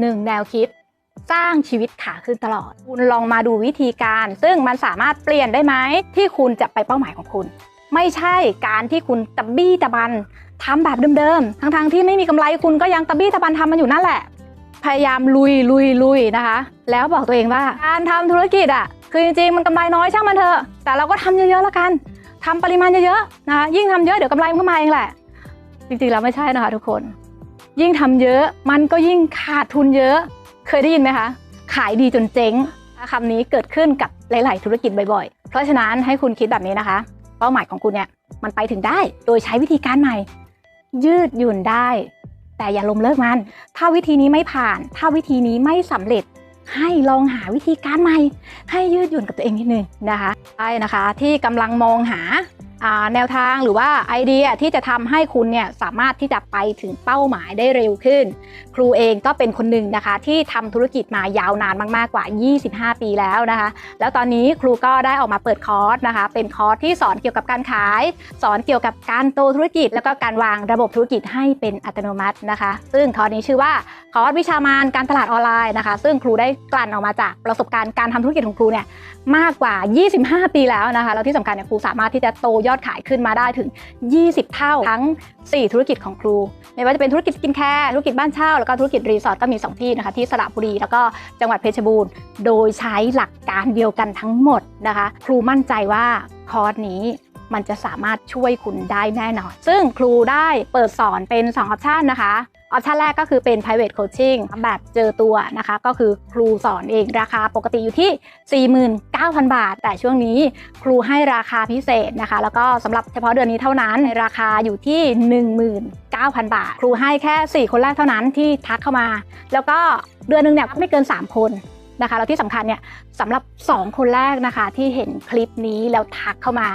หนึ่งแนวคิดสร้างชีวิตขาขึ้นตลอด คุณลองมาดูวิธีการ ซึ่งมันสามารถเปลี่ยนได้ไหม ที่คุณจะไปเป้าหมายของคุณ ไม่ใช่การที่คุณตะบี้ตะบันทำแบบเดิมๆ ทั้งๆที่ไม่มีกำไรคุณก็ยังตะบี้ตะบันทำมันอยู่นั่นแหละ พยายามลุยลุยลุยนะคะ แล้วบอกตัวเองว่าการทำธุรกิจอะ คือจริงๆ มันกำไรน้อยช่างมันเถอะ แต่เราก็ทำเยอะๆแล้วกันทำปริมาณเยอะๆ นะคะ ยิ่งทำเยอะเดี๋ยวกำไรมันก็มาเองแหละ จริงๆ แล้วไม่ใช่นะคะทุกคน ยิ่งทำเยอะมันก็ยิ่งขาดทุนเยอะ เคยได้ยินไหมคะ ขายดีจนเจ๊งคำนี้เกิดขึ้นกับหลาย ๆ ธุรกิจบ่อย ๆ เพราะฉะนั้นให้คุณคิดแบบนี้นะคะ เป้าหมายของคุณเนี่ยมันไปถึงได้โดยใช้วิธีการใหม่ ยืดหยุ่นได้ แต่อย่าล้มเลิกมัน ถ้าวิธีนี้ไม่ผ่าน ถ้าวิธีนี้ไม่สำเร็จให้ลองหาวิธีการใหม่ ให้ยืดหยุ่นกับตัวเองนิดนึงนะคะใช่นะคะ ที่กำลังมองหาอ่า แนวทางหรือว่าไอเดียที่จะทำให้คุณเนี่ยสามารถที่จะไปถึงเป้าหมายได้เร็วขึ้น ครูเองก็เป็นคนหนึ่งนะคะ ที่ทำธุรกิจมายาวนานมากๆกว่า 25 ปีแล้วนะคะ แล้วตอนนี้ครูก็ได้ออกมาเปิดคอร์สนะคะ เป็นคอร์สที่สอนเกี่ยวกับการขาย สอนเกี่ยวกับการโตธุรกิจ แล้วก็การวางระบบธุรกิจให้เป็นอัตโนมัตินะคะ ซึ่งคอร์สนี้ชื่อว่าคอร์สวิชามานการตลาดออนไลน์นะคะ ซึ่งครูได้กลั่นออกมาจากประสบการณ์การทำธุรกิจของครูเนี่ยมากกว่า 25 ปีแล้วนะคะแล้วที่สำคัญเนี่ยครูสามารถที่จะโตยอดขายขึ้นมาได้ถึง 20 เท่าทั้ง 4 ธุรกิจของครู ไม่ว่าจะเป็นธุรกิจสกินแคร์ธุรกิจบ้านเช่า แล้วก็ธุรกิจรีสอร์ทก็มี 2 ที่นะคะที่สระบุรีแล้วก็จังหวัดเพชรบูรณ์ โดยใช้หลักการเดียวกันทั้งหมดนะคะ ครูมั่นใจว่าคอร์สนี้มันจะสามารถช่วยคุณได้แน่นอน ซึ่งครูได้เปิดสอนเป็น2ออปชันนะคะ ออปชันแรกก็คือเป็น private coaching แบบเจอตัวนะคะ ก็คือครูสอนเองราคาปกติอยู่ที่ 49,000 บาท แต่ช่วงนี้ครูให้ราคาพิเศษนะคะ แล้วก็สำหรับเฉพาะเดือนนี้เท่านั้นราคาอยู่ที่ 19,000 บาท ครูให้แค่ 4 คนแรกเท่านั้นที่ทักเข้ามา แล้วก็เดือนหนึงเนี่ยไม่เกิน 3 คนนะคะแล้วที่สำคัญเนี่ยสำหรับ 2 คนแรกนะคะที่เห็นคลิปนี้แล้วทักเข้ามา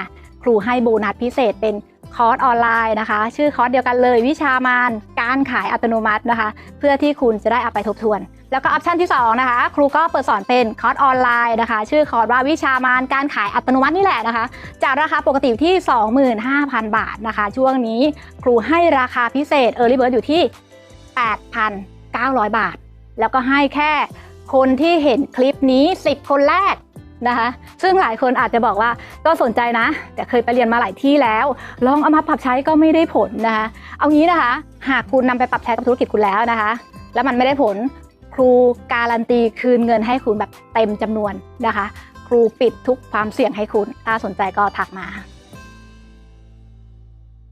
ครูให้โบนัสพิเศษเป็นคอร์สออนไลน์นะคะ ชื่อคอร์สเดียวกันเลยวิชามาน การขายอัตโนมัตินะคะ เพื่อที่คุณจะได้เอาไปทบทวน แล้วก็ออปชันที่ 2 นะคะ ครูก็เปิดสอนเป็นคอร์สออนไลน์นะคะ ชื่อคอร์สว่าวิชามานการขายอัตโนมัตินี่แหละนะคะ จากราคาปกติอยู่ที่ 25,000 บาทนะคะ ช่วงนี้ครูให้ราคาพิเศษ Early Bird อยู่ที่ 8,900 บาท แล้วก็ให้แค่คนที่เห็นคลิปนี้ 10 คนแรก นะคะ ซึ่งหลายคนอาจจะบอกว่าก็สนใจนะ แต่เคยไปเรียนมาหลายที่แล้ว ลองเอามาปรับใช้ก็ไม่ได้ผลนะคะ เอางี้นะคะ หากคุณนำไปปรับใช้กับธุรกิจคุณแล้วนะคะ แล้วมันไม่ได้ผลครูการันตีคืนเงินให้คุณแบบเต็มจำนวนนะคะ ครูปิดทุกความเสี่ยงให้คุณ ถ้าสนใจก็ถักมา